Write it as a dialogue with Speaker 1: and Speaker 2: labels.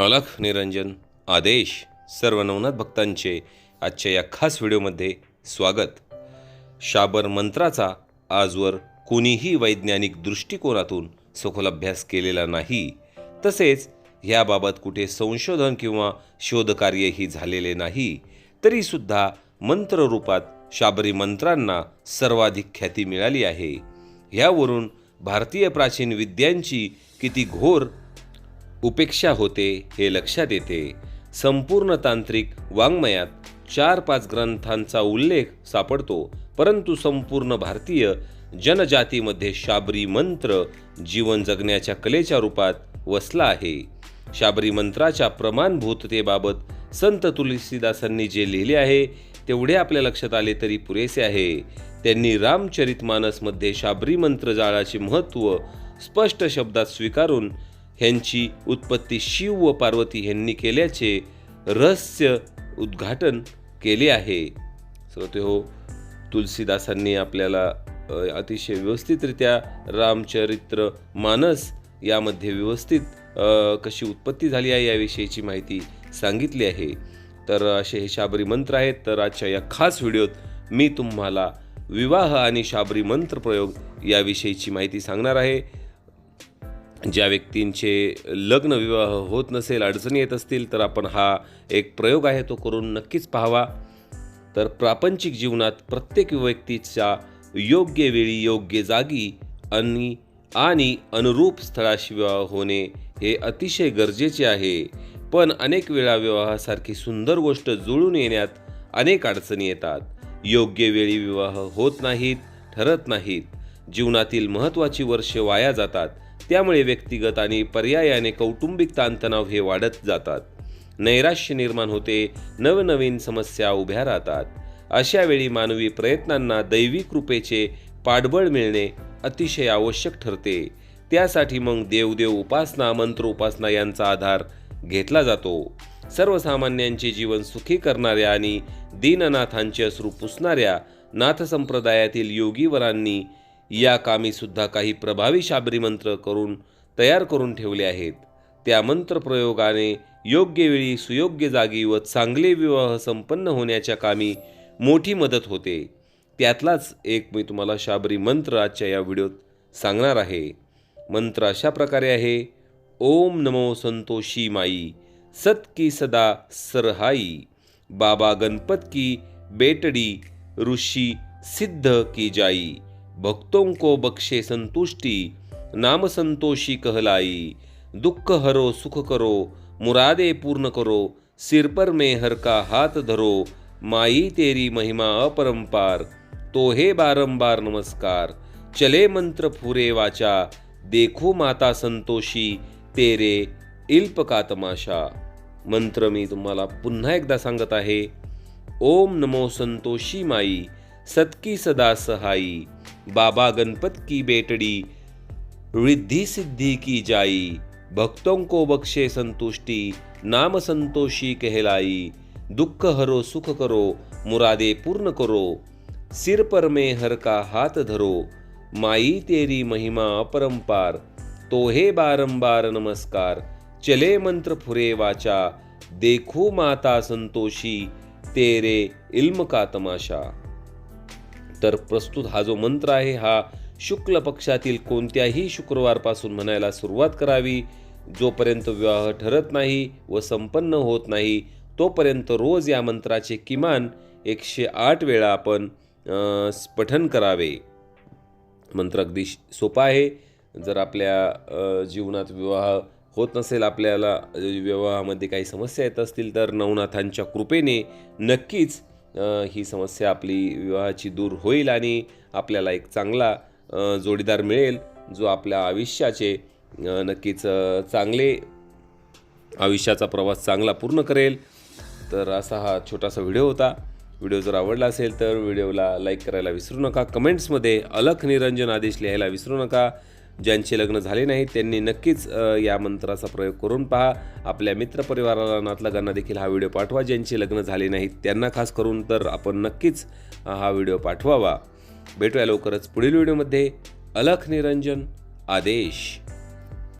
Speaker 1: अलख निरंजन आदेश सर्व नवनाथ भक्तांचे आजच्या या खास व्हिडिओमध्ये स्वागत. शाबर मंत्राचा आजवर कोणीही वैज्ञानिक दृष्टिकोनातून सखोल अभ्यास केलेला नाही. तसेच याबाबत कुठे संशोधन किंवा शोधकार्यही झालेले नाही. तरीसुद्धा मंत्ररूपात शाबरी मंत्रांना सर्वाधिक ख्याती मिळाली आहे. ह्यावरून भारतीय प्राचीन विद्यांची किती घोर उपेक्षा होते हे लक्षात येते. संपूर्ण तांत्रिक वाङ्मयात चार पाच ग्रंथांचा उल्लेख सापडतो परंतु संपूर्ण भारतीय जनजातीमध्ये शाबरी मंत्र जीवन जगण्याच्या कलेच्या रूपात वसला आहे. शाबरी मंत्राच्या प्रमाणभूततेबाबत संत तुलसीदासांनी जे लिहिले आहे तेवढे आपल्या लक्षात आले तरी पुरेसे आहे. त्यांनी रामचरितमानसमध्ये शाबरी मंत्र जाळाचे महत्त्व स्पष्ट शब्दात स्वीकारून ह्यांची उत्पत्ती शिव व पार्वती ह्यांनी केल्याचे रहस्य उद्घाटन केले आहे. श्रोते हो तुलसीदासांनी आपल्याला अतिशय व्यवस्थितरित्या रामचरित्र मानस यामध्ये व्यवस्थित कशी उत्पत्ती झाली आहे याविषयीची माहिती सांगितली आहे. तर असे हे शाबरी मंत्र आहेत. तर आजच्या या खास व्हिडिओत मी तुम्हाला विवाह आणि शाबरी मंत्र प्रयोग याविषयीची माहिती सांगणार आहे. ज्या व्यक्तींचे लग्न विवाह होत नसेल अडचणी येत असतील तर आपण हा एक प्रयोग आहे तो करून नक्कीच पाहावा. तर प्रापंचिक जीवनात प्रत्येक व्यक्तीच्या योग्य वेळी योग्य जागी आणि आणि अनुरूप स्थळाशी विवाह होणे हे अतिशय गरजेचे आहे. पण अनेक वेळा विवाहासारखी सुंदर गोष्ट जुळून येण्यात अनेक अडचणी येतात. योग्य वेळी विवाह होत नाहीत ठरत नाहीत. जीवनातील महत्त्वाची वर्षे वाया जातात. त्यामुळे व्यक्तिगत आणि पर्यायाने कौटुंबिक ताणतणाव हे वाढत जातात. नैराश्य निर्माण होते नवनवीन समस्या उभ्या राहतात. अशा वेळी मानवी प्रयत्नांना दैवी कृपेचे पाठबळ मिळणे अतिशय आवश्यक ठरते. त्यासाठी मग देवदेव उपासना मंत्र उपासना यांचा आधार घेतला जातो. सर्वसामान्यांचे जीवन सुखी करणाऱ्या आणि दीननाथांचे अश्रू पुसणाऱ्या नाथसंप्रदायातील योगीवरांनी या कामी सुद्धा काही प्रभावी शाबरी मंत्र करून तयार करून ठेवले आहेत. त्या मंत्रप्रयोगाने योग्य वेळी सुयोग्य जागी व चांगले विवाह संपन्न होण्याच्या कामी मोठी मदत होते. त्यातलाच एक मी तुम्हाला शाबरी मंत्र आजच्या या व्हिडिओत सांगणार आहे. मंत्र अशा प्रकारे आहे ओम नमो संतोषी माई सत की सदा सरहाई बाबा गणपत की बेटडी ऋषी सिद्ध की जाई. भक्तों को बख्शे संतुष्टि, नाम संतोषी कहलाई। दुख हरो, सुख करो, मुरादे पूर्ण करो, सिर पर में हर का हाथ धरो। माई तेरी महिमा अपरंपार तो हे बारंबार नमस्कार। चले मंत्र फुरे वाचा, देखो माता संतोषी, तेरे इल्प का तमाशा। मंत्र मी तुम्हाला पुन्हा एकदा सांगत आहे, ओम नमो संतोषी माई सतकी सदा सहाई। बाबा गणपत की बेटड़ी रिद्धि सिद्धि की जाई भक्तों को बख्शे संतुष्टि नाम संतोषी कहलाई दुख हरो सुख करो मुरादे पूर्ण करो सिर पर में हर का हाथ धरो माई तेरी महिमा अपरंपार तो हे बारंबार नमस्कार चले मंत्र फुरे वाचा देखो माता संतोषी तेरे इल्म का तमाशा। तर प्रस्तुत हा जो मंत्र आहे हा शुक्ल पक्षातील कोणत्याही शुक्रवारपासून म्हणायला सुरुवात करावी. जोपर्यंत विवाह ठरत नाही व संपन्न होत नाही तोपर्यंत रोज या मंत्राचे किमान एकशे आठ वेळा आपण पठन करावे. मंत्र अगदी सोपा आहे. जर आपल्या जीवनात विवाह होत नसेल आपल्याला विवाहामध्ये काही समस्या येत असतील तर नवनाथांच्या कृपेने नक्कीच ही समस्या आपली विवाहाची दूर होईल आणि आपल्याला एक चांगला जोडीदार मिळेल जो आपल्या आयुष्याचे नक्कीच चांगले आयुष्याचा प्रवास चांगला पूर्ण करेल. तर असा हा छोटासा व्हिडिओ होता. व्हिडिओ जर आवडला असेल तर व्हिडिओला लाईक करायला विसरू नका. कमेंट्समध्ये अलख निरंजन आदेश लिहायला विसरू नका. ज्यांचे लग्न झाले नाही त्यांनी नक्कीच या मंत्राचा प्रयोग करून पहा. आपल्या मित्रपरिवाराला नातलगांना देखील हा व्हिडिओ पाठवा. ज्यांचे लग्न झाले नाहीत त्यांना खास करून तर आपण नक्कीच हा व्हिडिओ पाठवावा. भेटूया लवकरच पुढील व्हिडिओमध्ये. अलख निरंजन आदेश.